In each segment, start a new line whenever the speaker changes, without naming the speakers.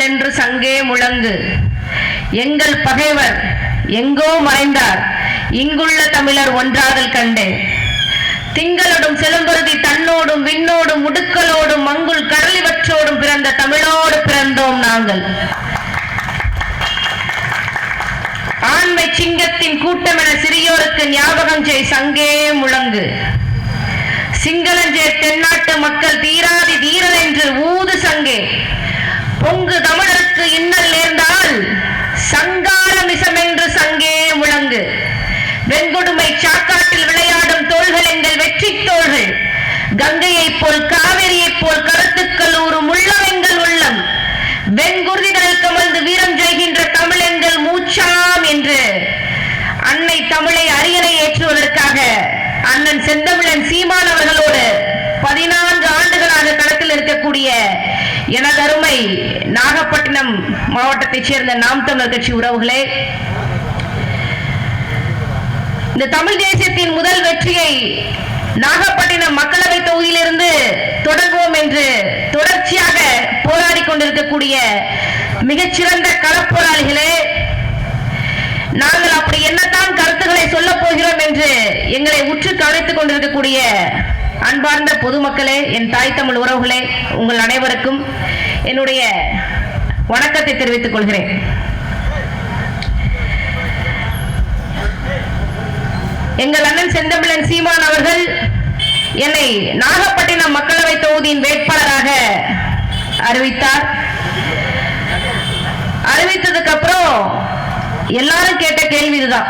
என்று சங்கே முழங்கு. எங்கள் பகைவர் எங்கோ மறைந்தார். இங்குள்ள தமிழர் ஒன்றாதல் கண்டேன். திங்களோடும் செலும்பருதி தன்னோடும் விண்ணோடும் முடுக்கலோடும் மங்குள் கடலிவற்றோடும் பிறந்த தமிழோடு பிறந்தோம் நாங்கள். ஆண்மை சிங்கத்தின் கூட்டமென சிறியோருக்கு ஞாபகம் செய் சங்கே முழங்கு. சிங்களஞ்சே தென்னாட்டு மக்கள் தீராதி தீரன் என்று ஊது சங்கே. பொங்கு தமிழருக்கு இன்னல் நேர்ந்தால் சங்காரமிசம் என்று சங்கே முழங்கு. வெண்கொடுமை சாக்காட்டில் விளையாடும் தோள்கள் எங்கள் வெற்றி தோள்கள். கங்கையைப் போல் காவிரியைப் போல் கருத்துக்கள் ஊறும் உள்ளம் எங்கள் உள்ளம். வெண்குருதிகளில் கமழ்ந்து வீரம் செய்கின்ற தமிழ் எங்கள் மூச்சாம் என்று. அன்னை தமிழை அரியணை ஏற்றுவதற்காக அண்ணன் செந்தமிழன் சீமான் அவர்களோடு பதினான்கு ஆண்டுகளாக களத்தில் இருக்கக்கூடிய எனது அருமை நாகப்பட்டினம் மாவட்டத்தைச் சேர்ந்த நாம் தமிழர் கட்சி உறவுகளே இந்த தமிழ் தேசியத்தின் முதல் வெற்றியை நாகப்பட்டினம் மக்களவை தொகுதியிலிருந்து தொடங்குவோம் என்று தொடர்ச்சியாக போராடி கொண்டிருக்கக்கூடிய மிகச்சிறந்த களப்போராளிகளே நாங்கள் அப்படி என்னத்தான் கருத்துக்களை சொல்ல போகிறோம் என்று எங்களை உற்று கவனித்துக் கொண்டிருக்கக்கூடிய அன்பார்ந்த பொதுமக்களே என் தாய் தமிழ் உறவுகளே உங்கள் அனைவருக்கும் என்னுடைய வணக்கத்தை தெரிவித்துக் கொள்கிறேன். எங்கள் அண்ணன் செந்தமிழன் சீமான் அவர்கள் என்னை நாகப்பட்டினம் மக்களவை தொகுதியின் வேட்பாளராக அறிவித்தார். அறிவித்ததுக்கு அப்புறம் எல்லாரும் கேட்ட கேள்வி இதுதான்.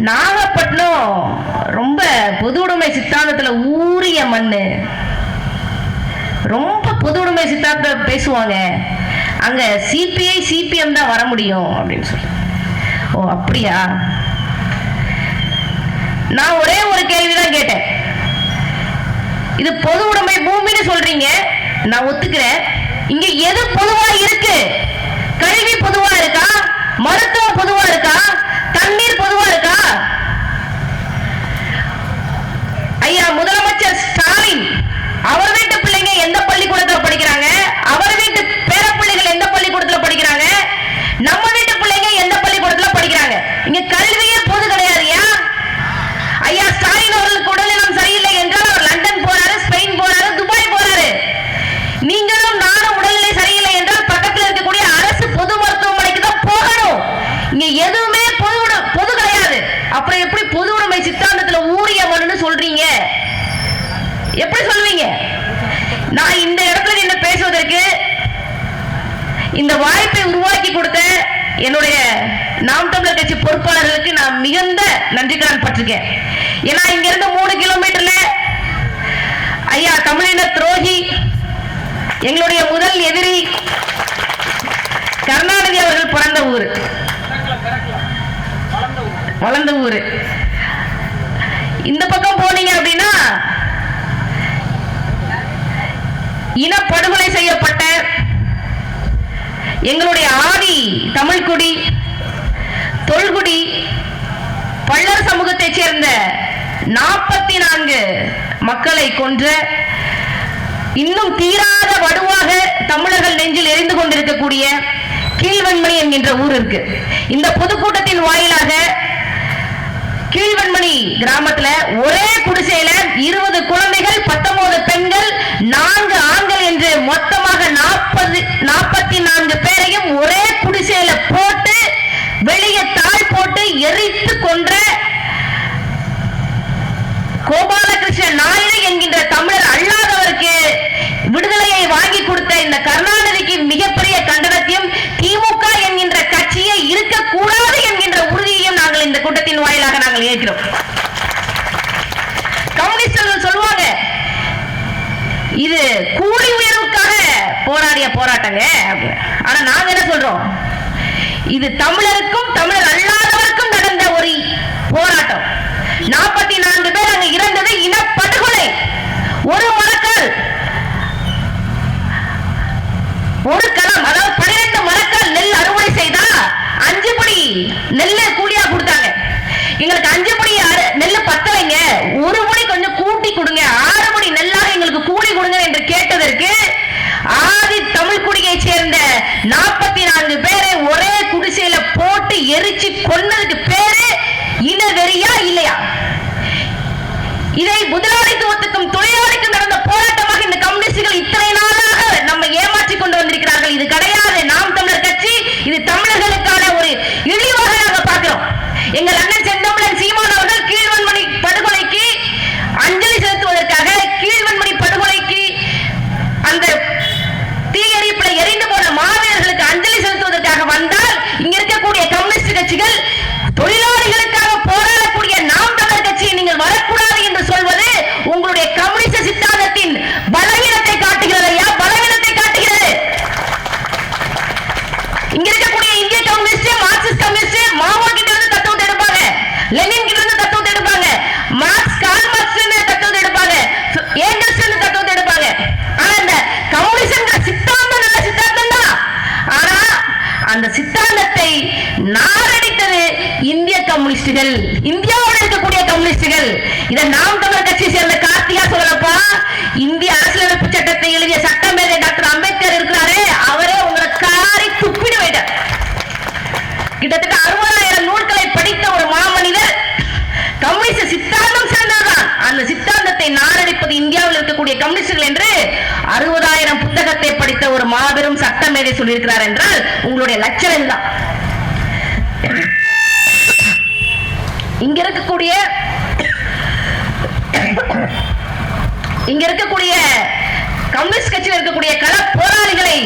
நாகப்பட்டினம் ரொம்ப பொது உடைமை சித்தாந்தத்துல ஊறிய மண்ணு. ரொம்ப பொது உடைமை சித்தாந்தத்தை பேசுவாங்க. அங்க சிபிஐ சிபிஎம் தான் வர முடியும் அப்படின்னு சொல்லி ஓ அப்படியா? நான் ஒரே ஒரு கேள்விதான் கேட்டேன். இது பொது உடைமை பூமின்னு சொல்றீங்க. நான் ஒத்துக்கிறேன். இங்க எது பொதுவா இருக்கு? கல்வி பொதுவா இருக்கா? மருத்துவம் பொதுவா இருக்கா? தண்ணீர் பொதுவா இருக்கா? ஐயா முதலமைச்சர் ஸ்டாலின் அவரே வீட்டு பிள்ளைங்க எந்த பள்ளிக்கூடத்துல படிக்கிறாங்க அவர் வீட்டு பேரப்பிள்ளைகள் எந்த பள்ளிக்கூடத்துல படிக்கிறாங்க நம்ம வீட்டு பிள்ளைங்க எந்த பள்ளிக்கூடத்துல படிக்கிறாங்க இங்க கல்வியே பொது கிடையாதுயா ஐயா ஸ்டாலின் அவர்களுக்கு உடல்நலம் சரியில்லை என்றால் அவர் லண்டன் போறாரு ஸ்பெயின் போறாரு துபாய் போறாரு நீங்களும் நானும் உடல்நிலை சரியில்லை என்றால் பக்கத்தில் இருக்கக்கூடிய அரசு பொது மருத்துவமனைக்கு தான் போகணும் இங்க எதுவுமே பொது உட- பொது கிடையாது அப்புறம் எப்படி பொது உடைமை சித்தாந்தத்துல ஊறிய மண்ணுன்னு சொல்றீங்க எப்படி சொல்லுவீங்க நான் இந்த இடத்துல நின்று பேசுவதற்கு இந்த வாய்ப்பை உருவாக்கி கொடுத்த என்னுடைய நாம் தமிழர் கட்சி பொறுப்பாளர்களுக்கு நான் மிகுந்த நன்றிக்கடன் பட்டிருக்கேன். ஏன்னா இங்கிருந்து மூணு கிலோமீட்டர்ல ஐயா தமிழின துரோகி எங்களுடைய முதல் எதிரி கருணாநிதி அவர்கள் பிறந்த ஊர். வளர்ந்த ஊர். இந்த பக்கம் போனீங்க அப்படின்னா இனப்படுகொலை செய்யப்பட்ட எங்களுடைய ஆதி தமிழ்குடி தொல்குடி பள்ளர் சமூகத்தைச் சேர்ந்த நாற்பத்தி நான்கு மக்களை கொன்ற இன்னும் தீராத வடுவாக தமிழர்கள் நெஞ்சில் எரிந்து கொண்டிருக்கக்கூடிய கீழ்வன்மணி என்கின்ற ஊர் இருக்கு. இந்த பொதுக்கூட்டத்தின் வாயிலாக கீழ்வன்மணி கிராமத்துல ஒரே குடிசையில இருபது குழந்தைகள் பத்தொன்பது பெண்கள் நான்கு ஆண்கள் என்று மொத்தமாக நாற்பது நாற்பத்தி நான்கு பேரையும் ஒரே குடிசையில போட்டு வெளியே தாழ் போட்டு எரித்து கொன்ற கோபாலகிருஷ்ணன் நாயுடு என்கின்ற தமிழர் அல்லாதவருக்கு விடுதலையை வாங்கி கொடுத்த இந்த கருணாநிதிக்கு மிகப்பெரிய கண்டனத்தையும் திமுக என்கின்ற கட்சியை இருக்கக்கூடாது என்கின்ற உறுதியையும் நாங்கள் இந்த கூட்டத்தின் வாயிலாக நாங்கள் ஏற்கிறோம். கம்யூனிஸ்டர்கள் சொல்லுவாங்க இது கூலி உயர்வுக்காக போராடிய போராட்டங்க. ஆனா நாங்க என்ன சொல்றோம்? இது தமிழருக்கும் தமிழர் அல்லாதவருக்கும் நடந்த ஒரு போராட்டம். நாற்பத்தி மாபெரும் சட்டமேதை சொல்லியிருக்கிறார் என்றால் உங்களுடைய லட்சணம் தான். இங்க இருக்கக்கூடிய இங்க இருக்கக்கூடிய கம்யூனிஸ்ட் கட்சியில் இருக்கக்கூடிய கள போராளிகளை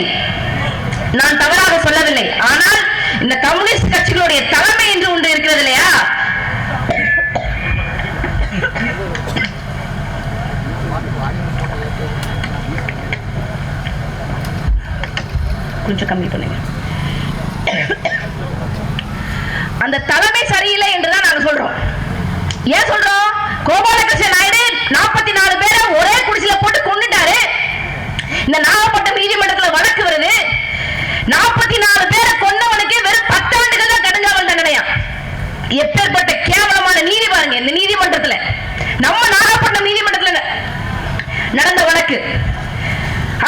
நான் தவறாக சொல்லவில்லை. ஆனால் இந்த கம்யூனிஸ்ட் கட்சிகளுடைய தலைமை என்று ஒன்று இருக்கிறது இல்லையா? கொஞ்சம் கம்மி பண்ணுங்க. அந்த தலைமை சரியில்லை என்றுதான் நாங்க சொல்றோம். ஏன் சொல்றோம்? கோபாலகிருஷ்ணன் நாயுடு நாற்பத்தி நாலு பேரை ஒரே குடிசையில போட்டு கொண்டுட்டாரு இந்த நாகப்பட்டினம் நீதிமன்றத்துல வழக்கு வருது. நாற்பத்தி நாலு பேரை கொன்னவனுக்கு வெறும் பத்தாண்டுகள் தான் கடுங்காவல் தண்டனையா? எப்பேற்பட்ட கேவலமான நீதி பாருங்க இந்த நீதிமன்றத்துல. நம்ம நாகப்பட்டினம் நீதிமன்றத்துல நடந்த வழக்கு.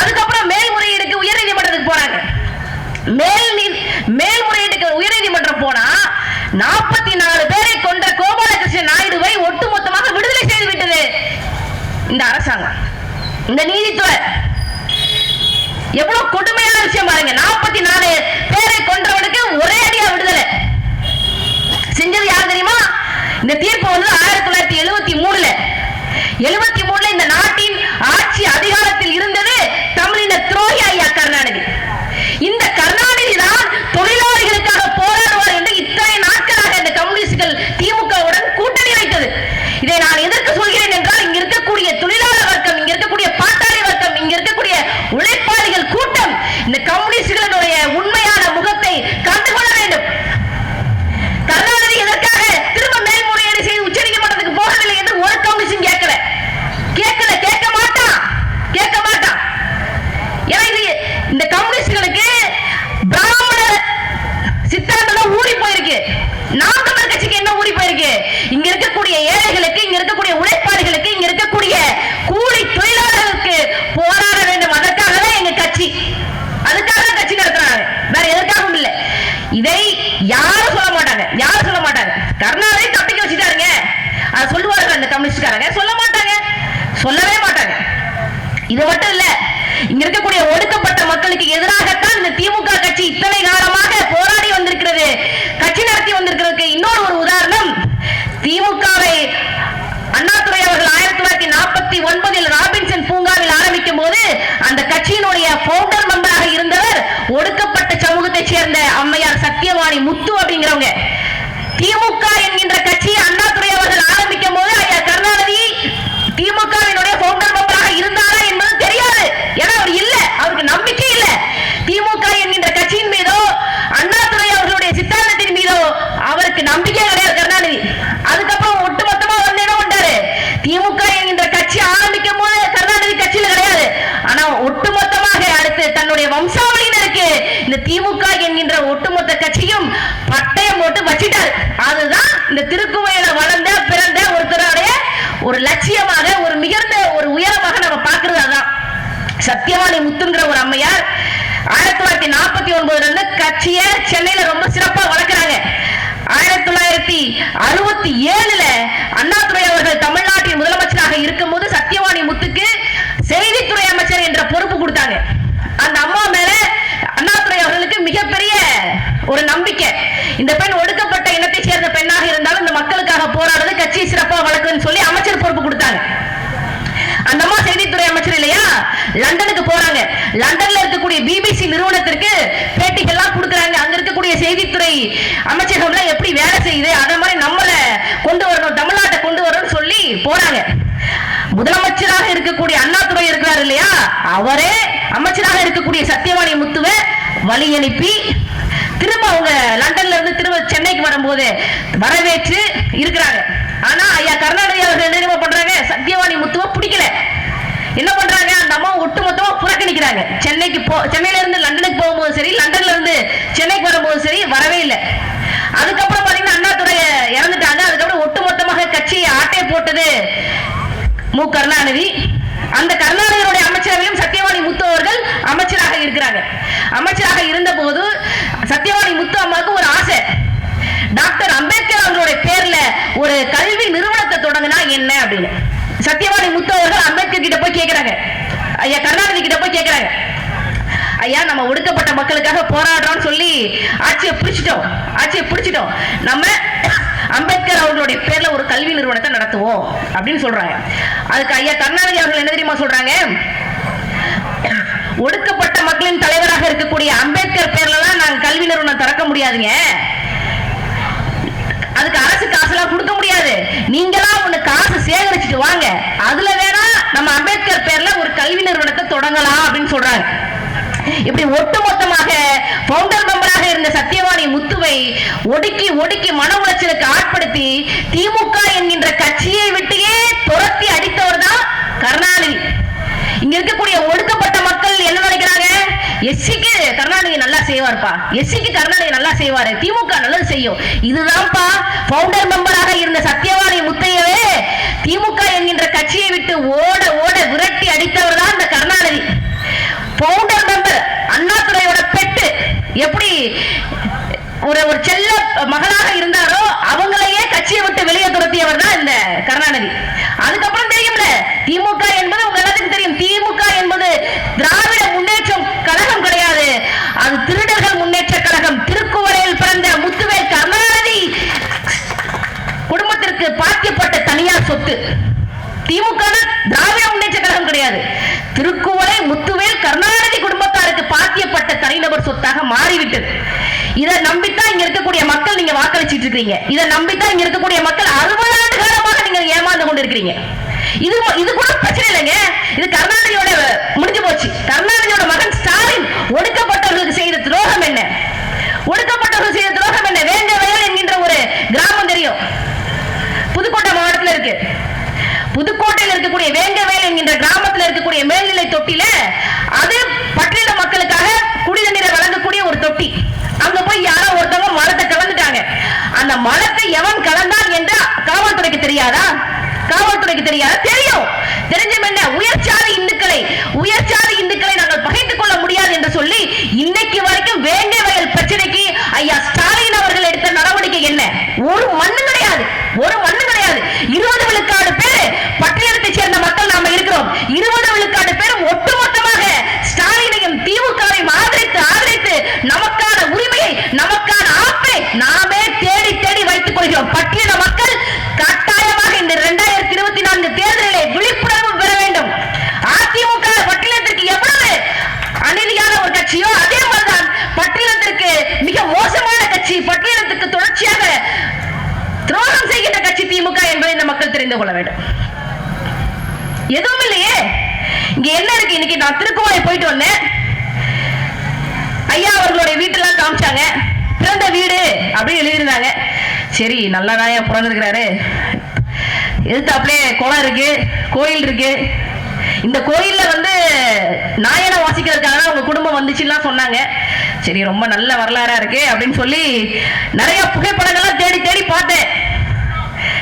அதுக்கப்புறம் மேல்முறையீடு போறாங்க. மேல் நீ- மேல்முறையீட்டுக்கு உயர் போனா நாற்பத்தி நாலு பேரை கொண்ட கோபாலகிருஷ்ணன் நாயுடுவை ஒட்டுமொத்தமாக விடுதலை செய்து விட்டது. இந்த அரசாங்கம். இந்த நீதித்துறை. எவ்வளவு கொடுமையான விஷயம் பாருங்க. நாற்பத்தி நாலு பேரை கொன்றவனுக்கு ஒரே அடியா விடுதலை. செஞ்சது யார் தெரியுமா? இந்த தீர்ப்பு வந்து ஆயிரத்தி தொள்ளாயிரத்தி எழுபத்தி மூணுல. எழுபத்தி மூணுல இந்த நாட்டின் ஆட்சி அதிகாரத்தில் இருந்தது தமிழின துரோகி ஐயா கருணாநிதி இந்த கருணாநிதி தான் தொழிலாளிகளுக்காக போராடுவார் என்று இத்தனை நாட்களாக இந்த கம்யூனிஸ்டுகள் திமுகவுடன் கூட்டணி வைத்தது இதை நான் எதற்கு சொல்கிறேன் என்றால் இங்க இருக்கக்கூடிய தொழிலாளர் வர்க்கம் இங்க இருக்கக்கூடிய பாட்டாளி வர்க்கம் இங்க இருக்கக்கூடிய உழைப்பாளிகள் கூட்டம் இந்த கம்யூனிஸ்டுகளுடைய உண்மையான முகத்தை கண்டுகொள்ள வேண்டும் கருணாநிதி எதற்காக திரும்ப மேல்முறையீடு செய்து உச்சநீதிமன்றத்துக்கு போகவில்லை என்று ஒரு கமிஷன் கேட்கல கேட்கல கேட்க மாட்டான் கேட்க மாட்டான் ஏன்னா இது இந்த கம்யூனிஸ்டுகளுக்கு பிராமண சித்தாந்தம் தான் ஊறி போயிருக்கு நாம் தமிழர் கட்சிக்கு என்ன ஊறி போயிருக்கு இங்க இருக்கக்கூடிய ஏழைகளுக்கு இங்க இருக்கக்கூடிய உழைப்பாளிகளுக்கு இங்க இருக்கக்கூடிய கூலி தொழிலாளர்களுக்கு போராட வேண்டும் அதற்காக தான் எங்க கட்சி அதுக்காக தான் கட்சி நடத்துறாங்க வேற எதற்காகவும் இல்லை இதை யாரும் சொல்ல மாட்டாங்க யாரும் சொல்ல மாட்டாங்க கருணாநிதி தப்பிக்க வச்சுட்டாருங்க அதை சொல்லுவார்கள் அந்த கம்யூனிஸ்ட்காரங்க சொல்ல மாட்டாங்க சொல்லவே மாட்டாங்க இது மட்டும் இல்ல இங்க இருக்கக்கூடிய ஒடுக்கப்பட்ட மக்களுக்கு எதிராகத்தான் இந்த திமுக கட்சி இத்தனை காலமாக போராடி வந்திருக்கிறது கட்சி நடத்தி வந்திருக்கிறதுக்கு இன்னொரு ஒரு உதாரணம் திமுகவை அண்ணாதுரை அவர்கள் ஆயிரத்தி தொள்ளாயிரத்தி நாற்பத்தி ஒன்பதில் ராபின்சன் பூங்காவில் ஆரம்பிக்கும் போது அந்த கட்சியினுடைய பவுண்டர் மெம்பராக இருந்தவர் ஒடுக்கப்பட்ட சமூகத்தைச் சேர்ந்த அம்மையார் சத்தியவாணி முத்து அப்படிங்கிறவங்க. திமுக என்கிற கட்சியை அண்ணாதுரை அவர்கள் ஆரம்பிக்கும் போது ஐயா கருணாநிதி திமுகவினுடைய பவுண்டர் மெம்பராக இருந்தாரா என்பது தெரியாது ஏன்னா அவர் இல்ல அவருக்கு நம்பிக்கை இல்ல திமுக என்கின்ற கட்சியின் மீதோ அண்ணாதுரை அவர்களுடைய சித்தாந்தத்தின் மீதோ அவருக்கு நம்பிக்கை கிடையாது கருணாநிதி அதுக்கப்புறம் ஒட்டுமொத்தமா வந்து என்ன பண்றாரு திமுக என்கின்ற கட்சி ஆரம்பிக்கும் போது கருணாநிதி கட்சியில கிடையாது ஆனா ஒட்டுமொத்தமாக அடுத்து தன்னுடைய வம்சாவளியினருக்கு இந்த திமுக என்கின்ற ஒட்டுமொத்த கட்சியும் பட்டயம் போட்டு வச்சிட்டாரு அதுதான் இந்த திருக்குவையில வளர்ந்த பிறந்த ஒருத்தருடைய ஒரு லட்சியமாக ஒரு மிகுந்த ஒரு உயரமாக நம்ம பார்க்கிறது அதான் சத்தியவாணி முத்துங்கிற ஒரு அம்மையார் ஆயிரத்தி தொள்ளாயிரத்தி நாற்பத்தி ஒன்பதுல இருந்து கட்சியை சென்னையில ரொம்ப சிறப்பா வளர்க்குறாங்க. ஆயிரத்தி தொள்ளாயிரத்தி அறுபத்தி ஏழுல அண்ணாதுரை அவர்கள் தமிழ்நாட்டின் முதலமைச்சராக இருக்கும்போது சத்தியவாணி முத்துக்கு செய்தித்துறை அமைச்சர் என்ற பொறுப்பு கொடுத்தாங்க. அந்த அம்மா மேல அண்ணாதுரை அவர்களுக்கு மிகப்பெரிய ஒரு நம்பிக்கை. இந்த பெண் ஒடுக்கப்பட்ட சேர்ந்த பெண்ணாக இருந்தாலும் இந்த மக்களுக்காக போராடுறது கட்சி சிறப்பா வழக்குன்னு சொல்லி அமைச்சர் பொறுப்பு கொடுத்தாங்க. அந்த அம்மா செய்தித்துறை அமைச்சர் இல்லையா? லண்டனுக்கு போறாங்க. லண்டன்ல இருக்கக்கூடிய பிபிசி நிறுவனத்திற்கு பேட்டிகள்லாம் கொடுக்குறாங்க. அங்க இருக்கக்கூடிய செய்தித்துறை அமைச்சகம்ல எப்படி வேலை செய்யுது? அதே மாதிரி நம்மள கொண்டு வரணும் தமிழ்நாட்டை கொண்டு வரணும்னு சொல்லி போறாங்க. முதலமைச்சராக இருக்கக்கூடிய அண்ணாதுரை இருக்கிறார் இல்லையா? அவரே அமைச்சராக இருக்கக்கூடிய சத்தியவாணி முத்துவை வழி அனுப்பி திரும்ப அவங்க லண்டன்ல இருந்து திரும்ப சென்னைக்கு வரும்போது வரவேற்று இருக்கிறாங்க. ஆனா ஐயா கருணாநிதி அவர்கள் என்ன பண்றாங்க? சத்தியவாணி முத்துவ பிடிக்கல. என்ன பண்றாங்க? அந்த அம்மா ஒட்டுமொத்தமா புறக்கணிக்கிறாங்க. சென்னைக்கு போ சென்னையில இருந்து லண்டனுக்கு போகும்போது சரி லண்டன்ல இருந்து சென்னைக்கு வரும்போது சரி வரவே இல்லை. அதுக்கப்புறம் பாத்தீங்கன்னா அண்ணாதுரை இறந்துட்டாங்க. போட்டது மு. கருணாநிதி. அந்த கருணாநிதியுடைய அமைச்சரவையிலும் சத்தியவாணி முத்து அவர்கள் அமைச்சராக இருக்கிறாங்க. அமைச்சராக இருந்த போது சத்தியவாணி முத்து அம்மாவுக்கு ஒரு ஆசை. டாக்டர் அம்பேத்கர் அவர்களுடைய பேர்ல ஒரு கல்வி நிறுவனத்தை தொடங்கினா என்ன அப்படின்னு. சத்தியவாணி முத்து அவர்கள் அம்பேத்கர் கிட்ட போய் கேக்குறாங்க. ஐயா கருணாநிதி கிட்ட போய் கேட்கிறாங்க ஐயா நம்ம ஒடுக்கப்பட்ட மக்களுக்காக போராடுறோம்னு சொல்லி ஆட்சியை பிடிச்சிட்டோம். ஆட்சியை பிடிச்சிட்டோம். நம்ம அம்பேத்கர் அவர்களுடைய பேர்ல ஒரு கல்வி நிறுவனத்தை நடத்துவோம் அப்படின்னு சொல்றாங்க. அதுக்கு ஐயா கருணாநிதி அவர்கள் என்ன தெரியுமா சொல்றாங்க? ஒடுக்கப்பட்ட மக்களின் தலைவராக இருக்கக்கூடிய அம்பேத்கர் பேர்லலாம் நாங்க கல்வி நிறுவனம் திறக்க முடியாதுங்க. அதுக்கு அரசு காசுலாம் கொடுக்க முடியாது. நீங்களா ஒண்ணு காசு சேகரிச்சுட்டு வாங்க. அதுல வேணா நம்ம அம்பேத்கர் பேர்ல ஒரு கல்வி நிறுவனத்தை தொடங்கலாம் அப்படின்னு சொல்றாங்க. இப்படி ஒட்டுமொத்தமாக பவுண்டர் மெம்பராக இருந்த சத்தியவாணி முத்துவை ஒடுக்கி ஒடுக்கி மன உளைச்சலுக்கு ஆட்படுத்தி திமுக என்கின்ற கட்சியை விட்டையே துரத்தி அடித்தவர் தான் கருணாநிதி. இங்க இருக்கக்கூடிய ஒடுக்கப்பட்ட மக்கள் என்ன நினைக்கிறாங்க? எஸ்சிக்கு கருணாநிதி நல்லா செய்வார்ப்பா. எஸ்சிக்கு கருணாநிதி நல்லா செய்வாரு. திமுக நல்லது செய்யும். இதுதான்ப்பா பவுண்டர் மெம்பராக இருந்த சத்தியவாணி முத்தையவே திமுக என்கின்ற கட்சியை விட்டு ஓட ஓட விரட்டி அடித்தவர் தான் இந்த கருணாநிதி. பவுண்டர் மெம்பர் அண்ணாதுரையோட பெட்டு எப்படி ஒரு ஒரு செல்ல மகனாக இருந்தாரோ அவங்களையே கட்சியை விட்டு வெளியே துரத்தியவர் தான் இந்த கருணாநிதி. அதுக்கப்புறம் தெரியும்ல திமுக என்பது உங்க எல்லாத்துக்கும் தெரியும். திமுக என்பது திராவிட முன்னேற்றம் கழகம் கிடையாது. அது திருடர்கள் முன்னேற்ற கழகம். திருக்குவரையில் பிறந்த முத்துவேல் கருணாநிதி குடும்பத்திற்கு பாக்கியப்பட்ட தனியார் சொத்து. திமுக திராவிட முன்னேற்ற கழகம் கிடையாது. திருக்குவளை முத்துவேல் கருணாநிதி தனிநபர் சொத்தாக மாறிவிட்டது. இதை நம்பித்தான் இங்க இருக்கக்கூடிய மக்கள் நீங்க வாக்களிச்சிட்டு இருக்கீங்க இதை நம்பித்தான் இங்க இருக்கக்கூடிய மக்கள் அறுபது ஆண்டு காலமாக நீங்க ஏமாந்து கொண்டு இருக்கிறீங்க இது இது கூட பிரச்சனை இல்லைங்க. இது கருணாநிதியோட முடிஞ்சு போச்சு. கருணாநிதியோட மகன் ஸ்டாலின் ஒடுக்கப்பட்டவர்களுக்கு செய்த துரோகம் என்ன? ஒடுக்கப்பட்டவர்கள் செய்த துரோகம் என்ன? வேங்க வயல் என்கின்ற ஒரு கிராமம் தெரியும். புதுக்கோட்டை மாவட்டத்தில் இருக்கு. புதுக்கோட்டையில் இருக்கக்கூடிய வேங்க வேங்கவேல் என்கின்ற கிராமத்தில் இருக்கக்கூடிய மேல்நிலை தொட்டில அது பட்டியல மக்களுக்காக குடித நீரை வழங்கக்கூடிய ஒரு தொட்டி அங்க போய் யாரோ ஒருத்தவங்க மலத்தை கலந்துட்டாங்க அந்த மலத்தை எவன் கலந்தான் என்று காவல்துறைக்கு தெரியாதா? காவல்துறைக்கு தெரியாதா? தெரியும். தெரிஞ்சும் என்ன? உயர்ச்சாதி இந்துக்களை உயர்ச்சாதி இந்துக்களை நாங்கள் பகைத்துக் கொள்ள முடியாது என்று சொல்லி இன்னைக்கு வரைக்கும் வேண்டிய வயல் பிரச்சனைக்கு ஐயா ஸ்டாலின் அவர்கள் எடுத்த நடவடிக்கை என்ன? ஒரு மண்ணு கிடையாது. ஒரு மண்ணு கிடையாது. இருபது விழுக்காடு பேர் பட்டியலத்தை சேர்ந்த மக்கள் நாம இருக்கிறோம். இருபது விழுக்காடு பேரும் ஒட்டுமொத்தமாக ஸ்டாலினையும் திமுகவையும் ஆதரித்து ஆதரித்து நமக்கான உரிமையை நமக்கான ஆப்பை நாமே தேடி தேடி வைத்துக் கொள்கிறோம் பட்டியல மக்கள் கட்டாயமாக இந்த இரண்டாயிரத்தி இருபத்தி நான்கு தேர்தலிலே விழிப்புணர்வு பெற வேண்டும் அதிமுக பட்டியலத்திற்கு எவ்வளவு அநீதியான ஒரு கட்சியோ அதே மாதிரிதான் பட்டியலத்திற்கு மிக மோசமான கட்சி பட்டியலத்துக்கு தொடர்ச்சியாக துரோகம் செய்கின்ற கட்சி திமுக என்பதை இந்த மக்கள் தெரிந்து கொள்ள வேண்டும் எதுவும் இல்லையே இங்க என்ன இருக்கு இன்னைக்கு நான் திருக்குவளை போயிட்டு வந்தேன் ஐயா அவர்களுடைய வீட்டெல்லாம் காமிச்சாங்க பிறந்த வீடு அப்படின்னு எழுதியிருந்தாங்க சரி நல்ல நாயா பிறந்திருக்கிறாரு. எதிர்த்தாப்புலே குளம் இருக்கு கோயில் இருக்கு. இந்த கோயில்ல வந்து நாயனை வாசிக்கிறதுக்காக தான் உங்க குடும்பம் வந்துச்சுலாம் சொன்னாங்க. சரி ரொம்ப நல்ல வரலாறா இருக்கு அப்படின்னு சொல்லி நிறைய புகைப்படங்கள்லாம் தேடி தேடி பார்த்தேன்.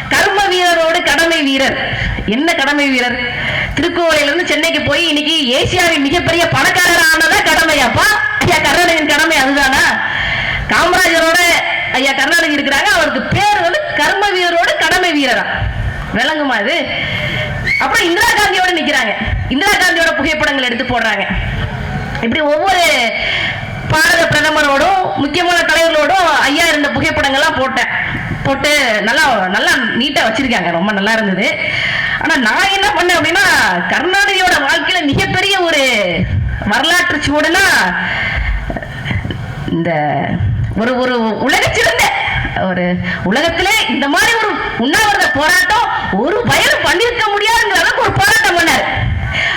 கர்ம வீரரோடு கடமை வீரர். என்ன கடமை வீரர்? திருக்கோவிலிருந்து சென்னைக்கு போய் இன்னைக்கு ஏசியாவின் மிகப்பெரிய பணக்காரர் ஆனதா கடமையாப்பா? ஐயா கருணாநிதியின் கடமை அதுதானா? காமராஜரோட ஐயா கருணாநிதி இருக்கிறாங்க. அவருக்கு பேர் வந்து கர்ம வீரரோட கடமை வீரரா. விளங்குமா இது? அப்புறம் இந்திரா காந்தியோட நிக்கிறாங்க. இந்திரா காந்தியோட புகைப்படங்கள் எடுத்து போடுறாங்க. இப்படி ஒவ்வொரு பாரத பிரதமரோடும் முக்கியமான தலைவர்களோடும் ஐயா இருந்த புகைப்படங்கள்லாம் போட்டேன். போட்டு நல்லா நல்லா நீட்டா வச்சிருக்காங்க. ரொம்ப நல்லா இருந்தது. ஆனா நான் என்ன பண்ணேன் அப்படின்னா கருணாநிதியோட வாழ்க்கையில மிகப்பெரிய ஒரு வரலாற்று சூடுனா இந்த ஒரு ஒரு உலக சிறந்த ஒரு உலகத்திலே இந்த மாதிரி ஒரு உண்ணாவிரத போராட்டம் ஒரு வயலும் பண்ணிருக்க முடியாதுங்கிற அளவுக்கு ஒரு போராட்டம் பண்ணார்.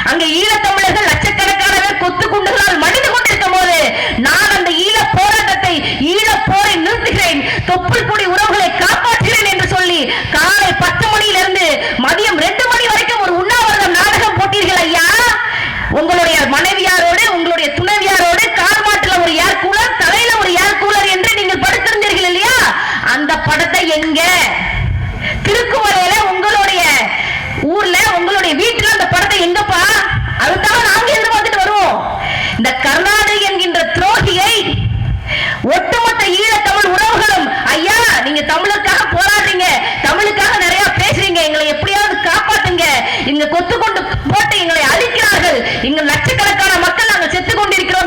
அங்க ஈழத்தமிழர்கள் லட்சக்கணக்கானவர் கொத்து குண்டுகளால் மடிந்து கொண்டிருக்கும் போது நான் அந்த ஈழ போராட்டத்தை ஈழ போரை நிறுத்துகிறேன். தொப்பு கொடி உறவுகளை காப்பாற்றுகிறேன் என்று சொல்லி காலை பத்து மணியிலிருந்து மதியம் ரெண்டு மணி வரைக்கும் ஒரு உண்ணாவிரதம் நாடகம் போட்டீர்கள் ஐயா உங்களுடைய மனைவியாரோடு உங்களுடைய துணைவியாரோடு கார் மாட்டுல ஒரு ஏர் கூலர் தலையில ஒரு ஏர் கூலர் என்று நீங்கள் படுத்திருந்தீர்கள் இல்லையா அந்த படத்தை எங்க திருக்குவளையில உங்களுடைய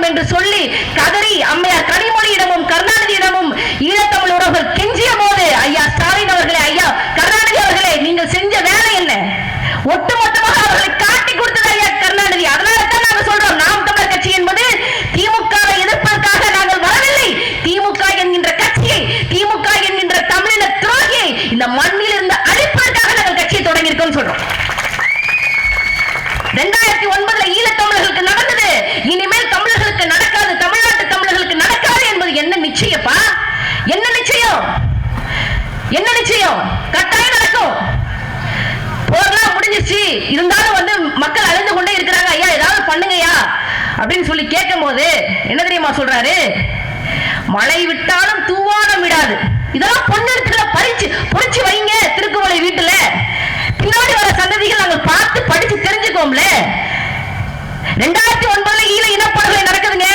என்று சொல்லி கதறி அம்மையார் கனிமொழியிடமும் கருணாநிதியிடமும் ஈழத்தமிழ் உறவுகள் கெஞ்சிய போது ஐயா ஸ்டாலின் அவர்களே ஐயா கருணாநிதி அவர்களே நீங்கள் செஞ்ச வேலை என்ன ஒட்டுமொத்தமாக அவர்களை காட்டி கொடுத்தது ஐயா கருணாநிதி அதனால தான் நாங்க சொல்றோம் நாம் தமிழர் கட்சி என்பது திமுக வை எதிர்ப்பதற்காக நாங்கள் வரவில்லை திமுக என்கின்ற கட்சியை திமுக என்கின்ற தமிழின துரோகியை இந்த மண்ணில் இருந்து அழிப்பதற்காக நாங்கள் கட்சியை தொடங்கியிருக்கோம் சொல்றோம் ரெண்டாயிரத்தி ஒன்பதுல ஈழத்தமிழர்களுக்கு நடந்தது இனிமேல் தமிழர்களுக்கு நடக்காது தமிழ்நாட்டு தமிழர்களுக்கு நடக்காது என்பது என்ன நிச்சயப்பா என்ன நிச்சயம் என்ன நிச்சயம் கட்டாயம் நடக்கும் போர்லாம் முடிஞ்சிருச்சு இருந்தாலும் வந்து மக்கள் அழிந்து கொண்டே இருக்கிறாங்க ஐயா ஏதாவது பண்ணுங்கய்யா அப்படின்னு சொல்லி கேட்கும் போது என்ன தெரியுமா சொல்றாரு மழை விட்டாலும் தூவானம் விடாது இதெல்லாம் பொண்ணெடுத்துல பறிச்சு பொறிச்சு வைங்க திருக்குவளை வீட்டுல பின்னாடி வர சந்ததிகள் நாங்கள் பார்த்து படிச்சு தெரிஞ்சுக்கோம்ல ரெண்டாயிரத்தி ஒன்பதுல ஈழ இனப்படுகொலை நடக்குதுங்க.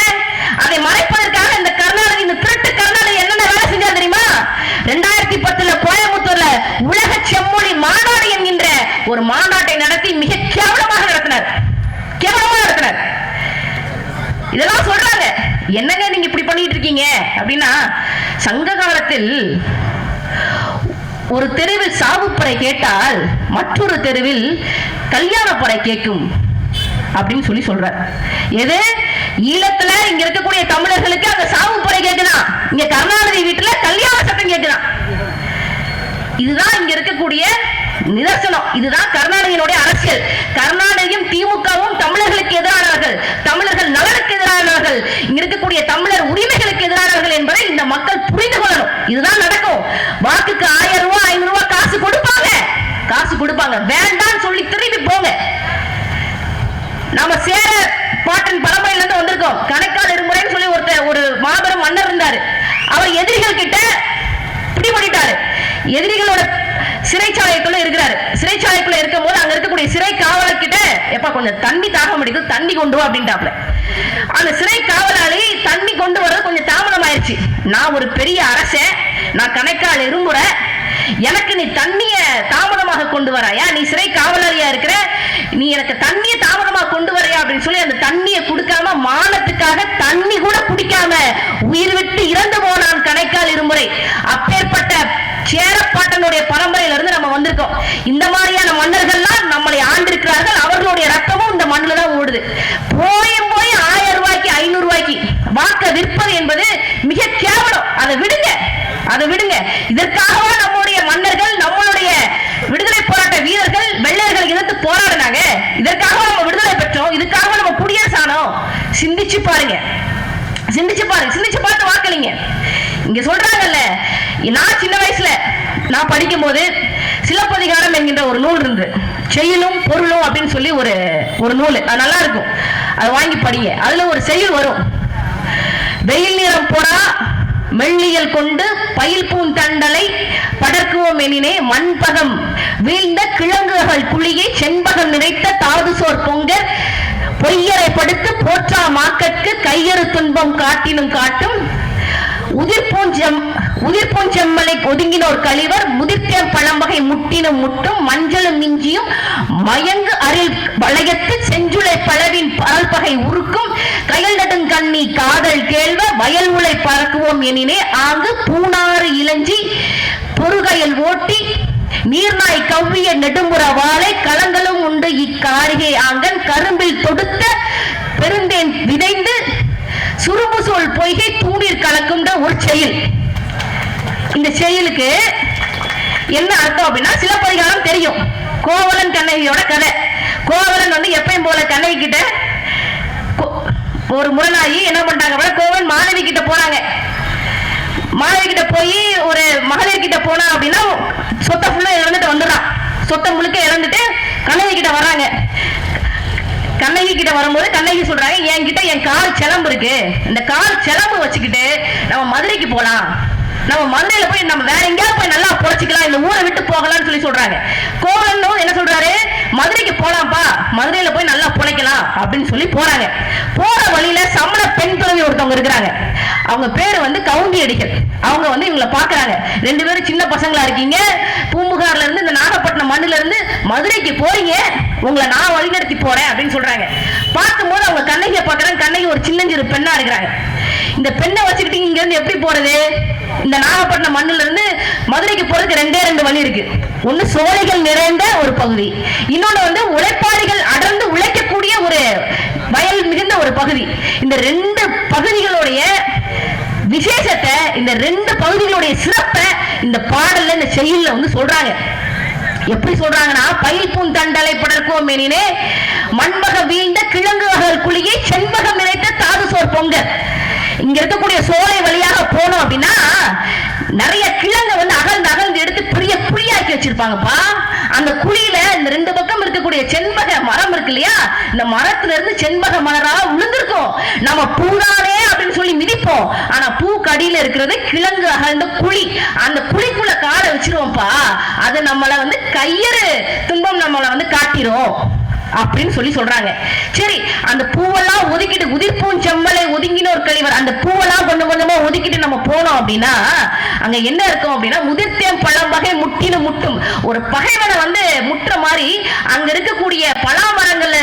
அதை மறைப்பதற்காக இந்த கருணாநிதி இந்த திருட்டு கருணாநிதி என்னென்ன வேலை செஞ்சா தெரியுமா? ரெண்டாயிரத்தி பத்துல கோயம்புத்தூர்ல உலக செம்மொழி மாநாடு என்கின்ற ஒரு மாநாட்டை நடத்தி மிக கேவலமாக நடத்தினார். கேவலமாக நடத்தினார். இதெல்லாம் சொல்றாங்க. என்னங்க நீங்க இப்படி பண்ணிட்டு இருக்கீங்க? அப்படின்னா சங்க காலத்தில் ஒரு தெருவில் சாவுப்பறை கேட்டால் மற்றொரு தெருவில் கல்யாணப்பறை கேட்கும் அப்படின்னு சொல்லி சொல்றார். எது? ஈழத்துல இங்க இருக்கக்கூடிய தமிழர்களுக்கு அங்க முறை கேட்குதான் இங்க கருணாநிதி வீட்டுல கல்யாண சட்டம் கேட்குதான் இதுதான் இங்க இருக்கக்கூடிய நிதர்சனம். இதுதான் கருணாநிதியினுடைய அரசியல். கருணாநிதியும் திமுகவும் தமிழர்களுக்கு எதிரானவர்கள். தமிழர்கள் நலனுக்கு எதிரானவர்கள். இங்க இருக்கக்கூடிய தமிழர் உரிமைகளுக்கு எதிரானவர்கள் என்பதை இந்த மக்கள் புரிந்து கொள்ளணும். இதுதான் நடக்கும். வாக்குக்கு ஆயிரம் ரூபாய் ஐநூறு ரூபாய் காசு கொடுப்பாங்க. காசு கொடுப்பாங்க. வேண்டாம்னு சொல்லி திரும்பி போங்க. நம்ம சேர பாட்டன் பரம்பரையில இருந்து வந்திருக்கோம். கணக்கால் இருமுறைன்னு சொல்லி ஒருத்தர் ஒரு மாபெரும் மன்னர் இருந்தாரு. அவர் எதிரிகள் கிட்ட பிடிபடிட்டாரு. எதிரிகளோட சிறைச்சாலைக்குள்ள இருக்கிறாரு. சிறைச்சாலைக்குள்ள இருக்கும் போது அங்க இருக்கக்கூடிய சிறை காவலர் கிட்ட எப்ப கொஞ்சம் தண்ணி தாகம் அடிக்குது தண்ணி கொண்டு வா அப்படின்ட்டாப்ல அந்த சிறை காவலாளி தண்ணி கொண்டு வர்றது கொஞ்சம் தாமதம் ஆயிடுச்சு நான் ஒரு பெரிய அரசன் நான் கணக்கால் இரும்புற எனக்கு நீ தண்ணிய தாமதமாக கொண்டு வராயா? நீ சிறை காவலாளியா இருக்கிற? நீ எனக்கு தண்ணிய தாமதமாக கொண்டு வரையா அப்படின்னு சொல்லி அந்த தண்ணிய கொடுக்காம மானத்துக்காக தண்ணி கூட குடிக்காம உயிர் விட்டு இறந்து போனான் கணைக்கால் இருமுறை. அப்பேற்பட்ட சேரப்பாட்டனுடைய பரம்பரையில இருந்து நம்ம வந்திருக்கோம். இந்த மாதிரியான மன்னர்கள்லாம் நம்மளை ஆண்டிருக்கிறார்கள். அவர்களுடைய ரத்தமும் இந்த மண்ணுல தான் ஓடுது. போயும் போய் ஆயிரம் ரூபாய்க்கு ஐநூறு ரூபாய்க்கு வாக்க விற்பது என்பது மிக கேவலம் அதை விடுங்க. அதை விடுங்க. இதற்காகவா நம்ம போராடினாங்க. இதற்காக நம்ம விடுதலை பெற்றோம். இதுக்காக நம்ம குடியரசானோம் சிந்திச்சு பாருங்க. சிந்திச்சு பாருங்க. சிந்திச்சு பார்த்து வாக்களிங்க. இங்க சொல்றாங்கல்ல நான் சின்ன வயசுல நான் படிக்கும் போது சிலப்பதிகாரம் என்கின்ற ஒரு நூல் இருந்து செயலும் பொருளும் அப்படின்னு சொல்லி ஒரு ஒரு நூல். அது நல்லா இருக்கும். அதை வாங்கி படிங்க. அதுல ஒரு செயல் வரும். வெயில் நேரம் போனா மெல்லியல் கொண்டு பயில் பூந்தண்டலை படர்க்குவோம் எனினே மண்பகம் வீழ்ந்த கிழங்குகள் குழியை செண்பகம் நிறைத்த தாதுசோர் பொங்க பொய்யரை படுத்து போற்றா மாக்கற்கு கையறு துன்பம் காட்டினும் காட்டும். உதிர்பூஞ்சம் உதிர்பூஞ்செம்மலை ஒதுங்கினோர் கழிவர் முதிர்த்தேம் பழம்பகை முட்டினும் முட்டும் மஞ்சளும் மிஞ்சியும் மயங்கு அருள் வளையத்து செஞ்சுளை பழவின் பரல்பகை உருக்கும் கையல் நடுங்கண்ணி காதல் கேள்வ வயல் உலை பறக்குவோம் எனினே ஆங்கு பூனாறு இளஞ்சி பொறுகையில் ஓட்டி நீர்நாய் கவ்விய நெடுமுற வாழை களங்களும் உண்டு இக்காரிகை ஆங்கன் கரும்பில் தொடுத்த பெருந்தேன் விதைந்து சுரும்பு பொய்கை தூணில் கலக்கும்ன்ற ஒரு செயல். இந்த செயலுக்கு என்ன அர்த்தம் அப்படின்னா சிலப்பதிகாரம் தெரியும். கோவலன் கண்ணகியோட கதை. கோவலன் வந்து எப்பயும் போல கண்ணகி கிட்ட கோ- ஒரு முரணாகி என்ன பண்ணிட்டாங்க அப்படின்னா கோவலன் மாணவி கிட்ட போனாங்க. மாணவி கிட்ட போய் ஒரு மகளிர் கிட்ட போனா அப்படின்னா சொத்தை ஃபுல்லா இழந்துட்டு வந்துடுறான். சொத்தை முழுக்க இழந்துட்டு கண்ணகி கிட்ட வர்றாங்க. கண்ணகி கிட்ட வரும்போது கண்ணகி சொல்றாங்க என்கிட்ட என் கார் சிலம்பு இருக்கு. இந்த கார் செலம்பு வச்சுக்கிட்டு நம்ம மதுரைக்கு போலாம். நம்ம மதுரையில போய் நம்ம வேற எங்கேயாவது போய் நல்லா பொழைச்சிக்கலாம் இந்த ஊரை விட்டு போகலாம்னு சொல்லி சொல்றாங்க. கோவலனும் என்ன சொல்றாரு? மதுரைக்கு போலாம்ப்பா மதுரையில போய் நல்லா பொழைக்கலாம் அப்படின்னு சொல்லி போறாங்க. போற வழியில சமண பெண் துறவி ஒருத்தவங்க இருக்கிறாங்க. அவங்க பேரு வந்து கவுந்தி அடிக்கல் அவங்க வந்து இவங்களை பாக்குறாங்க ரெண்டு பேரும் சின்ன பசங்களா இருக்கீங்க. பூம்புகார்ல இருந்து இந்த நாகப்பட்டினம் மண்ணில இருந்து மதுரைக்கு போறீங்க. உங்களை நான் வழிநடத்தி போறேன் அப்படின்னு சொல்றாங்க. பார்க்கும்போது அவங்க கண்ணகியை பார்க்கறாங்க கண்ணகி ஒரு சின்னஞ்சிறு பெண்ணா இருக்கிறாங்க. இந்த பெண்ணை வச்சுக்கிட்டு இங்க இருந்து எப்படி போறது? இந்த நாகப்பட்டினம் மண்ணுல இருந்து மதுரைக்கு போறதுக்கு ரெண்டே ரெண்டு வழி இருக்கு. ஒண்ணு சோலைகள் நிறைந்த ஒரு பகுதி. இன்னொன்னு வந்து உழைப்பாளிகள் அடர்ந்து உழைக்கக்கூடிய ஒரு வயல் மிகுந்த ஒரு பகுதி. இந்த ரெண்டு பகுதிகளுடைய விசேஷத்தை இந்த ரெண்டு பகுதிகளுடைய சிறப்பை இந்த பாடல்ல இந்த செயல்ல வந்து சொல்றாங்க. எப்படி சொல்றாங்கன்னா பயில் பூந்தண்டலை படர்க்கோம் மேனினே மண்பக வீழ்ந்த கிழங்கு அகல் குழியை செண்பகம் நிறைத்த தாது சோர் பொங்க இங்க இருக்கக்கூடிய சோலை வழியாக போனோம் அப்படின்னா நிறைய கிழங்க வந்து அகழ்ந்து அகழ்ந்து எடுத்து பெரிய குழியாக்கி வச்சிருப்பாங்கப்பா. அந்த குழியில இந்த ரெண்டு பக்கம் இருக்கக்கூடிய செண்பக மரம் இருக்கு இல்லையா? இந்த மரத்துல இருந்து செண்பக மலரா விழுந்திருக்கும் நம்ம பூதானே அப்படின்னு சொல்லி மிதிப்போம். ஆனா பூ கடியில இருக்கிறது கிழங்கு அகழ்ந்த குழி. அந்த குழிக்குள்ள காலை வச்சிருவோம்ப்பா. அது நம்மள வந்து கையறு துன்பம் நம்மள வந்து காட்டிரும். அப்படின்னு சொல்லி சொல்றாங்க. சரி அந்த பூவெல்லாம் ஒதுக்கிட்டு உதிர்ப்பூன் செம்மலை ஒதுங்கின ஒரு கழிவர் அந்த பூவெல்லாம் கொஞ்சம் கொஞ்சமா ஒதுக்கிட்டு நம்ம போனோம் அப்படின்னா அங்க என்ன இருக்கும் அப்படின்னா முதிர்த்தேன் பழம் வகை முட்டினு முட்டும். ஒரு பகைவனை வந்து முட்டுற மாதிரி அங்க இருக்கக்கூடிய பலா மரங்கள்ல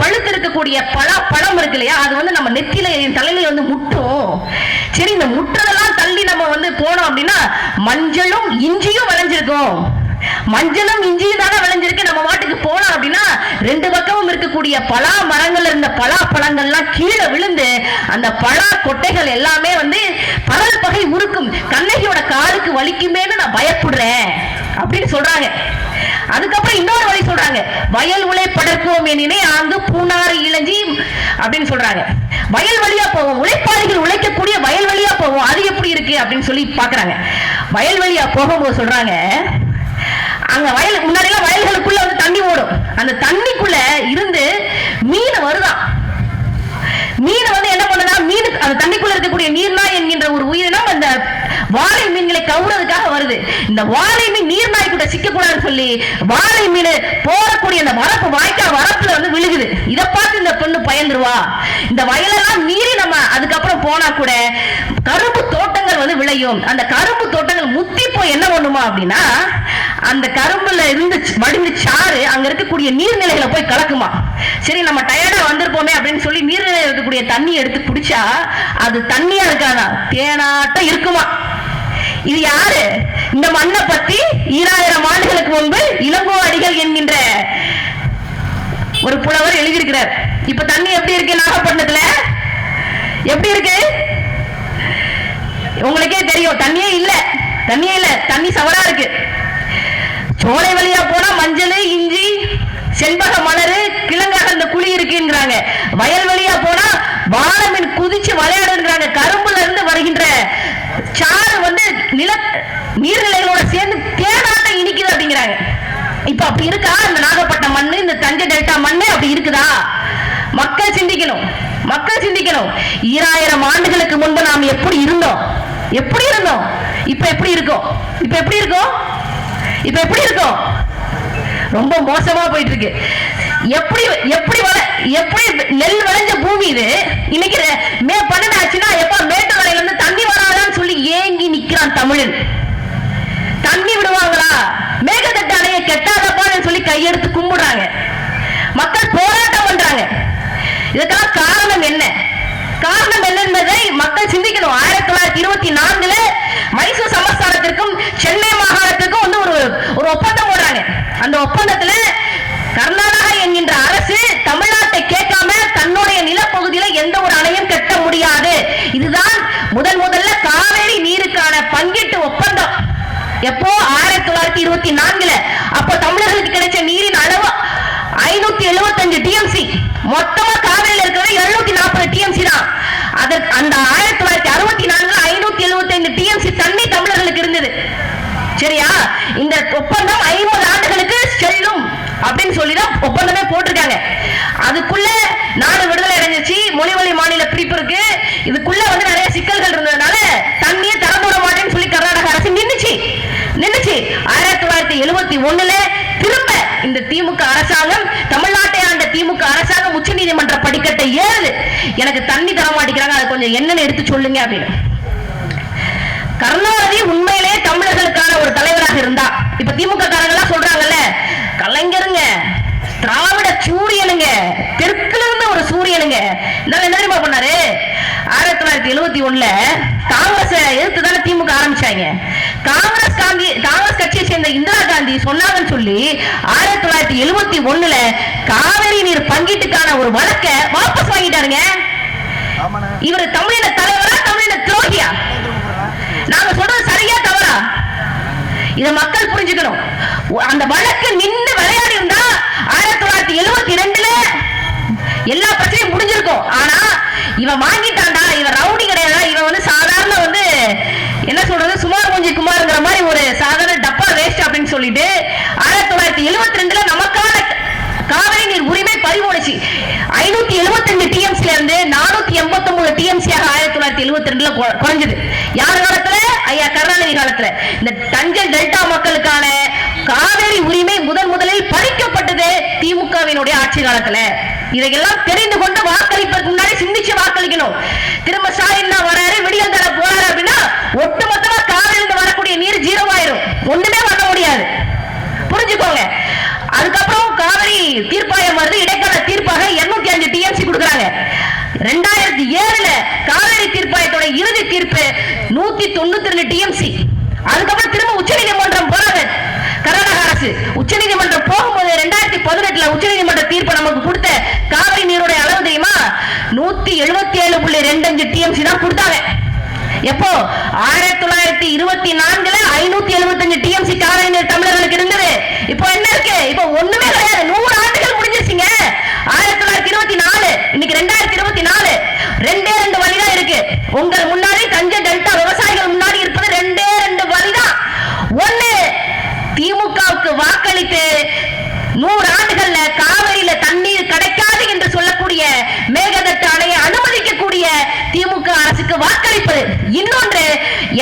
பழுத்து இருக்கக்கூடிய பலா பழம் இருக்கு இல்லையா அது வந்து நம்ம நெத்தியில தலையில வந்து முட்டும். சரி இந்த முட்டுறதெல்லாம் தள்ளி நம்ம வந்து போனோம் அப்படின்னா மஞ்சளும் இஞ்சியும் விளைஞ்சிருக்கும். மஞ்சளும் இஞ்சியும் தானே விளைஞ்சிருக்கு. நம்ம மாட்டுக்கு போனோம் அப்படின்னா ரெண்டு பக்கமும் இருக்கக்கூடிய பலா மரங்கள் இருந்த பலா பழங்கள்லாம் கீழே விழுந்து அந்த பலா கொட்டைகள் எல்லாமே வந்து பகல் பகை உருக்கும். கண்ணகியோட காலுக்கு வலிக்குமேன்னு நான் பயப்படுறேன் அப்படின்னு சொல்றாங்க. அதுக்கப்புறம் இன்னொரு வழி சொல்றாங்க. வயல் உலை படர்ப்போம் எனினே அங்கு பூனாறு இளஞ்சி அப்படின்னு சொல்றாங்க. வயல் வழியா போவோம். உழைப்பாளிகள் உழைக்கக்கூடிய வயல் வழியா போவோம். அது எப்படி இருக்கு அப்படின்னு சொல்லி பாக்குறாங்க வயல் வழியா போகும்போது சொல்றாங்க அங்க வயல் முன்னாடி எல்லாம் வயல்களுக்குள்ள வந்து தண்ணி ஓடும். அந்த தண்ணிக்குள்ள இருந்து மீன் வருதான் மீன் வந்து என்ன பண்ணுதா? மீன் அந்த தண்ணிக்குள்ள இருக்கக்கூடிய நீர்னா என்கின்ற ஒரு உயிரினம் அந்த வாழை மீன்களை கவுறதுக்காக வருது. இந்த வாழை மீன் நீர்நாய் கூட சிக்க சொல்லி வாழை மீன் போடக்கூடிய அந்த வரப்பு வாய்க்கா வரப்புல வந்து விழுகுது. இதை பார்த்து இந்த பெண்ணு பயந்துருவா. இந்த வயலெல்லாம் மீறி நம்ம அதுக்கப்புறம் போனா கூட கரும்பு தோட்டங்கள் வந்து விளையும். அந்த கரும்பு தோட்டங்கள் முத்தி போய் என்ன பண்ணுமா அப்படின்னா அந்த கரும்புல இருந்து வடிந்து சாறு அங்க இருக்கக்கூடிய நீர்நிலைகளை போய் கலக்குமா. சரி நம்ம டயர்டா வந்திருப்போமே அப்படின்னு சொல்லி நீர்நிலையில் இருக்கக்கூடிய தண்ணி எடுத்து குடிச்சா அது தண்ணியா இருக்காதா? தேனாட்டம் இருக்குமா. இது யாரு? இந்த மண்ணை பத்தி ஈராயிரம் ஆண்டுகளுக்கு முன்பு இளங்கோ அடிகள் என்கின்ற ஒரு புலவர் எழுதியிருக்கிறார். இப்ப தண்ணி எப்படி இருக்கு நாகப்பட்டினத்துல? எப்படி இருக்கு? உங்களுக்கே தெரியும் தண்ணியே இல்ல. தண்ணியே இல்ல. தண்ணி சவரா இருக்கு. சோலை வழியா போனா மஞ்சள் இஞ்சி செண்பக மலரு கிழங்காக அந்த குழி இருக்குங்கிறாங்க. வயல் வழியா போனா வாழமின் குதிச்சு விளையாடுங்கிறாங்க. கரும்புல இருந்து வருகின்ற சாறு நில நீர்நிலைகளோட சேர்ந்து தேனாட்டம் இனிக்குது அப்படிங்கிறாங்க. இப்ப அப்படி இருக்கா? இந்த நாகப்பட்டினம் மண்ணு இந்த தஞ்சை டெல்டா மண்ணு அப்படி இருக்குதா? மக்கள் சிந்திக்கணும். மக்கள் சிந்திக்கணும். ஈராயிரம் ஆண்டுகளுக்கு முன்பு நாம் எப்படி இருந்தோம்? எப்படி இருந்தோம்? இப்ப எப்படி இருக்கோம்? இப்ப எப்படி இருக்கோம்? இப்ப எப்படி இருக்கோம்? ரொம்ப மோசமா போயிட்டு இருக்கு எப்படி எப்படி வள எப்படி நெல் விளைஞ்ச பூமி இது? இன்னைக்கு மே பன்னெண்டு ஆச்சுன்னா எப்ப மேட்டு வரையில இருந்து தண்ணி வராதான்னு சொல்லி ஏங்கி நிற்கிறான் தமிழன் தண்ணி விடுவாங்களா? மேகத்தட்டு அணைய கெட்டாதப்பான்னு சொல்லி கையெடுத்து கும்பிடுறாங்க. மக்கள் போராட்டம் பண்றாங்க. இதுக்கெல்லாம் காரணம் என்ன? காரணம் என்ன என்பதை மக்கள் சிந்திக்கணும். ஆயிரத்தி தொள்ளாயிரத்தி இருபத்தி நான்குல மைசூர் சமஸ்தானத்திற்கும் சென்னை மாகாணத்திற்கும் வந்து ஒரு ஒரு ஒப்பந்தம் போடுறாங்க. அந்த ஒப்பந்தத்துல கர்நாடகா என்கின்ற அரசு தமிழ்நாட்டை கேட்காம தன்னுடைய நிலப்பகுதியில எந்த ஒரு அணையும் கட்ட முடியாது. இதுதான் முதன் முதல்ல காவேரி நீருக்கான பங்கீட்டு ஒப்பந்தம். எப்போ? ஆயிரத்தி தொள்ளாயிரத்தி இருபத்தி நான்குல. அப்போ தமிழர்களுக்கு கிடைச்ச நீரின் அளவு ஐநூத்தி எழுபத்தஞ்சு டிஎம்சி மொத்தமா காவிரியில இருக்கிறது எழுநூத்தி நாற்பது டிஎம்சி தான். அதற்கு அந்த ஆயிரத்தி தொள்ளாயிரத்தி அறுபத்தி நான்குல ஐநூத்தி எழுபத்தைந்து டிஎம்சி தண்ணி தமிழர்களுக்கு இருந்தது. சரியா? இந்த ஒப்பந்தம் ஐம்பது ஆண்டுகளுக்கு செல்லும். அப்படின்னு சொல்லிதான் ஒப்பந்தமே போட்டிருக்காங்க. அதுக்குள்ள நாடு விடுதலை அடைஞ்சிச்சு. மொழிவழி மாநில பிரிப்பு இருக்கு. இதுக்குள்ள வந்து நிறைய சிக்கல்கள் இருந்ததுனால தண்ணியை தர போட மாட்டேன்னு சொல்லி கர்நாடக அரசு நின்றுச்சு நின்றுச்சு ஆயிரத்தி தொள்ளாயிரத்தி எழுபத்தி ஒண்ணுல திரும்ப இந்த திமுக அரசாங்கம் தமிழ்நாட்டை ஆண்ட திமுக அரசாங்கம் உச்ச நீதிமன்ற படிக்கட்டை ஏறுது. எனக்கு தண்ணி தர மாட்டேங்கிறாங்க. அது கொஞ்சம் என்னன்னு எடுத்து சொல்லுங்க அப்படின்னு. கருணாநிதி உண்மையிலே தமிழர்களுக்கான ஒரு தலைவராக இருந்தா. இப்ப திமுக காரங்க எல்லாம் சொல்றாங்கல்ல கலைஞருங்க. திராவிட சூரியனுங்க. தெற்குல இருந்து ஒரு சூரியனுங்க. என்ன தெரியுமா பண்ணாரு? ஆயிரத்தி தொள்ளாயிரத்தி எழுபத்தி ஒண்ணுல காங்கிரஸ் எதிர்த்து தானே திமுக ஆரம்பிச்சாங்க. காங்கிரஸ் காந்தி காங்கிரஸ் கட்சியை சேர்ந்த இந்திரா காந்தி சொன்னாங்கன்னு சொல்லி ஆயிரத்தி தொள்ளாயிரத்தி எழுபத்தி ஒண்ணுல காவிரி நீர் பங்கீட்டுக்கான ஒரு வழக்கை வாபஸ் வாங்கிட்டாருங்க. இவர் தமிழின தலைவரா தமிழின துரோகியா? நாங்க சொல்றது சரியா தவறா இதை மக்கள் புரிஞ்சுக்கணும். அந்த வழக்கு நின்று விளையாடி இருந்தா ஆயிரத்தி தொள்ளாயிரத்தி எழுபத்தி ரெண்டுல எல்லா பிரச்சனையும் முடிஞ்சிருக்கும். ஆனா இவன் வாங்கிட்டான்டா இவன் ரவுடி கிடையாதா? இவன் வந்து சாதாரண வந்து என்ன சொல்றது சுமார் மூஞ்சி குமார்ங்கிற மாதிரி ஒரு சாதாரண டப்பா வேஸ்ட் அப்படின்னு சொல்லிட்டு ஆயிரத்தி தொள்ளாயிரத்தி எழுபத்தி ரெண்டுல நமக்கான காவிரி நீர் உரிமை பறிபோனுச்சு ஐநூத்தி எழுபத்தி ரெண்டு டிஎம்சில இருந்து நானூத்தி எண்பத்தி ஒன்பது டிஎம்சியாக ஆயிரத்தி தொள்ளாயிரத்தி எழுபத்தி ரெண்டுல குறைஞ்சது. யார் ஐயா கருணாநிதி காலத்துல. இந்த தஞ்சை டெல்டா மக்களுக்கான காவேரி உரிமை முதன் முதலில் பறிக்கப்பட்டது திமுகவினுடைய ஆட்சி காலத்துல. இதையெல்லாம் தெரிந்து கொண்டு வாக்களிப்பதற்கு முன்னாடி சிந்திச்சு வாக்களிக்கணும். திரும்ப ஸ்டாலின் தான் வராரு விடியல் தர போறாரு அப்படின்னா ஒட்டுமொத்தமா காவிரியிலிருந்து வரக்கூடிய நீர் ஜீரோ ஆயிரும் ஒண்ணுமே பண்ண முடியாது. புரிஞ்சுக்கோங்க. அதுக்கப்புறம் காவிரி தீர்ப்பாயம் வருது இடைக்கால தீர்ப்பாக 205 அஞ்சு டிஎம்சி கொடுக்குறாங்க. ரெண்டாயிரத்தி ஏழுல காவிரி தீர்ப்பாயத்தோட இறுதி தீர்ப்பு நூத்தி தொண்ணூத்தி ரெண்டு டிஎம்சி அதுக்கப்புறம் திரும்ப உச்சநீதிமன்றம் போறது கர்நாடக அரசு. உச்சநீதிமன்றம் போகும்போது ரெண்டாயிரத்தி பதினெட்டுல உச்சநீதிமன்ற தீர்ப்பு நமக்கு கொடுத்த காவிரி நீருடைய அளவு தெரியுமா? நூத்தி எழுபத்தி ஏழு புள்ளி ரெண்டு அஞ்சு டிஎம்சி தான் கொடுத்தாங்க. எப்போ? ஆயிரத்தி தொள்ளாயிரத்தி இருபத்தி நான்குல ஐநூத்தி எழுபத்தஞ்சு டிஎம்சி காவிரி நீர் தமிழர்களுக்கு இருந்தது. இப்போ என்ன இருக்கு? இப்போ ஒண்ணுமே கிடையாது நூறு ஆண்டுகள் முடிஞ்சிருச்சுங்க ஆயிரத்தி தொள்ளாயிரத்தி இருபத்தி நாலு இன்னைக்கு ரெண்டாயிரத்தி இருபத்தி நாலு ரெண்டே ரெண்டு வழிதான் இருக்கு உங்கள் முன்னாடி தஞ்சை டெல்டா விவசாயிகள் முன்னாடி இருப்பது ரெண்டே ரெண்டு வழிதான் ஒண்ணு திமுகவுக்கு வாக்களித்து நூறு ஆண்டுகள்ல காவிரியில தண்ணீர் கிடைக்காது என்று சொல்லக்கூடிய மேகதட்டு அணையை அனுமதிக்கக்கூடிய திமுக அரசுக்கு வாக்களிப்பது. இன்னொன்று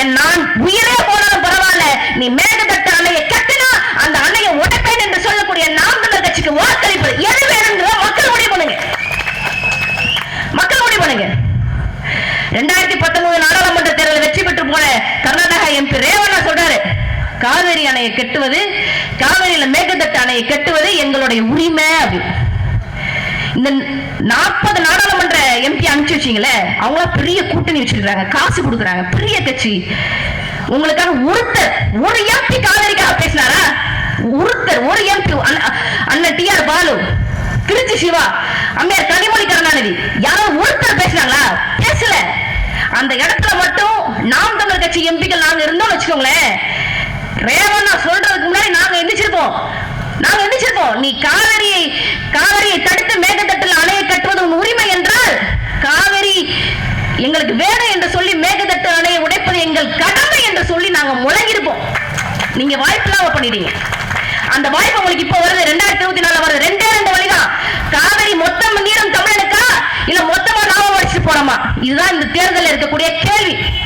என் நான் உயிரே போனாலும் பரவாயில்ல நீ மேகதட்டு அணையை கட்டினா அந்த அணையை உடைப்பேன் என்று சொல்லக்கூடிய நாம் தமிழர் கட்சிக்கு வாக்களிப்பது எது வேணுங்கிறத மக்கள் முடிவு பண்ணுங்க மக்கள் முடிவு பண்ணுங்க ரெண்டாயிரத்தி பத்தொன்பது நாடாளுமன்ற தேர்தலில் வெற்றி பெற்று போன கர்நாடகா எம்பி ரேவண்ணா சொல்றாரு காவிரி அணையை கட்டுவது காவிரியில மேகதட்டு அணையை கட்டுவது எங்களுடைய உரிமை அப்படின்னு இந்த நாற்பது நாடாளுமன்ற எம்பி அனுப்பிச்சு வச்சீங்களே அவங்கள பெரிய கூட்டணி வச்சிருக்காங்க காசு கொடுக்குறாங்க பெரிய கட்சி. உங்களுக்காக ஒருத்தர் ஒரு எம்பி காவேரிக்காக பேசினாரா? ஒருத்தர் ஒரு எம்பி அண்ணன் டி ஆர் பாலு திருச்சி சிவா அம்மையார் கனிமொழி கருணாநிதி யாரும் ஒருத்தர் பேசினாங்களா? பேசல. அந்த இடத்துல மட்டும் நாம் தமிழர் கட்சி எம்பிக்கள் நாங்க இருந்தோம்னு வச்சுக்கோங்களேன். ரேவண்ணா சொல்றதுக்கு முன்னாடி நாங்க எந்திரிச்சிருப்போம். நாங்க எந்திரிச்சிருப்போம். நீ காவேரியை காவேரியை தடுத்து மேகதட்டில் அணையை கட்டுவது உன் உரிமை என்றால் காவேரி எங்களுக்கு வேணும் என்று சொல்லி மேகதட்டு அணையை உடைப்பது எங்கள் கடமை என்று சொல்லி நாங்க முழங்கிருப்போம் நீங்க வாய்ப்பு இல்லாம பண்ணிட்டீங்க. அந்த வாய்ப்பு உங்களுக்கு இப்போ வருது. ரெண்டாயிரத்தி இருபத்தி நாலு வருது ரெண்டே ரெண்டு வழிதான். காவேரி மொத்தம் நீரம் தமிழனுக்கா? இல்ல மொத்தமா நாம வச்சுட்டு போனோமா? இதுதான் இந்த தேர்தலில் இருக்கக்கூடிய கேள்வி.